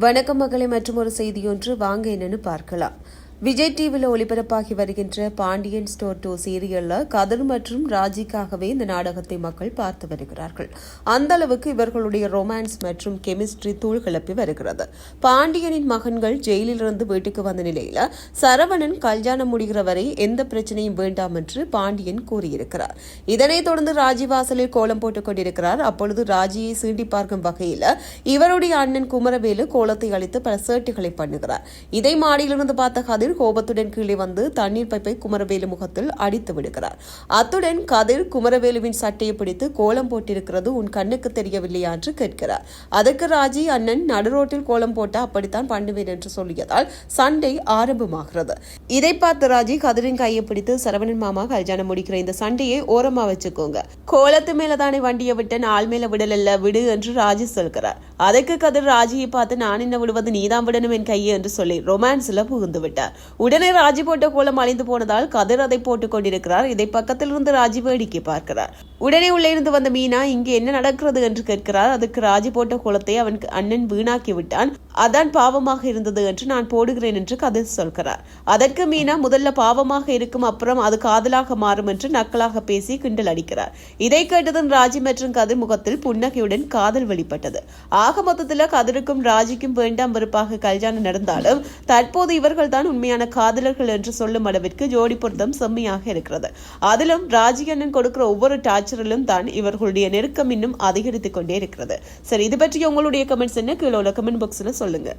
வணக்கம் மகளை மற்றும் ஒரு செய்தியொன்று வாங்க என்னன்னு பார்க்கலாம். விஜய் டிவியில் ஒளிபரப்பாகி வருகின்ற பாண்டியன் ஸ்டோர் டூ சீரியலில் கதிர் மற்றும் ராஜிக்காகவே இந்த நாடகத்தை மக்கள் பார்த்து வருகிறார்கள். அந்த அளவுக்கு இவர்களுடைய ரொமான்ஸ் மற்றும் கெமிஸ்ட்ரி தூள் கிளப்பி வருகிறது. பாண்டியனின் மகன்கள் ஜெயிலிலிருந்து வீட்டுக்கு வந்த நிலையில சரவணன் கல்யாணம் முடிகிற வரை எந்த பிரச்சனையும் வேண்டாம் என்று பாண்டியன் கூறியிருக்கிறார். இதனைத் தொடர்ந்து ராஜி வாசலில் கோலம் போட்டுக் கொண்டிருக்கிறார். அப்பொழுது ராஜியை சீண்டி பார்க்கும் வகையில் இவருடைய அண்ணன் குமரவேலு கோலத்தை அளித்து பல சேட்டுகளை பண்ணுகிறார். இதை மாடியிலிருந்து பார்த்த கதிர் கோபத்துடன் கீழே வந்து தண்ணீர் பைப்பை குமரவேலு முகத்தில் அடித்து விடுகிறார். அத்துடன் கதிர் குமரவேலுவின் சட்டையை பிடித்து கோலம் போட்டிருக்கிறது உன் கண்ணுக்கு தெரியவில்லையா என்று கேட்கிறார். அதற்கு ராஜி அண்ணன் நடுரோட்டில் கோலம் போட்ட அப்படித்தான் பண்ணுவேன் என்று சொல்லியதால் சண்டை ஆரம்பமாகிறது. இதை பார்த்த ராஜி கதிரின் கையை பிடித்து சரவணன் மாமா கல்யாணம் முடிக்கிற இந்த சண்டையை ஓரமா வச்சுக்கோங்க. கோலத்து மேலதானே வண்டியை விட்டேன் ஆள் மேல விடலல்ல விடு என்று ராஜி சொல்கிறார். அதற்கு கதிர் ராஜியை பார்த்து நான் என்ன விடுவது? நீதான் விடணும் என் கையை என்று சொல்லி ரொமான்ஸ்ல புகுந்து விட்டார். உடனே ராஜி போட்ட கோலம் அழிந்து போனதால் கதிர் அதை போட்டுக் கொண்டிருக்கிறார். இதை பக்கத்தில் இருந்து ராஜி வேடிக்கை பார்க்கிறார். உடனே உள்ளே இருந்து வந்த மீனா இங்கே என்ன நடக்கிறது? என்று கேட்கிறார். அதுக்கு ராஜி போட்ட கோலத்தை அவன் அண்ணன் வீணாக்கி விட்டான். அதான் பாவமாக இருந்தது என்று நான் போடுகிறேன் என்று கதிர் சொல்கிறார். அதற்கு மீனா முதல்ல பாவமாக இருக்கும் அப்புறம் அது காதலாக மாறும் என்று நக்கலாக பேசி கிண்டல் அடிக்கிறார். இதை கேட்டதும் ராஜி மற்றும் கதிர் முகத்தில் புன்னகையுடன் காதல் வெளிப்பட்டது. ஆக மொத்தத்தில் கதிருக்கும் ராஜிக்கும் வேண்டாம் வெறுப்பாக கல்யாணம் நடந்தாலும் தற்போது இவர்கள் தான் உண்மையான காதலர்கள் என்று சொல்லும் அளவிற்கு ஜோடி பொருத்தம் செம்மையாக இருக்கிறது. அதிலும் ராஜி அண்ணன் கொடுக்கிற ஒவ்வொரு டார்ச்சரிலும் தான் இவர்களுடைய நெருக்கம் இன்னும் அதிகரித்துக் கொண்டே இருக்கிறது. சரி இது பற்றி உங்களுடைய கமெண்ட்ஸ் என்ன? கீழே கமெண்ட் பாக்ஸ்ல சொல்லுங்க.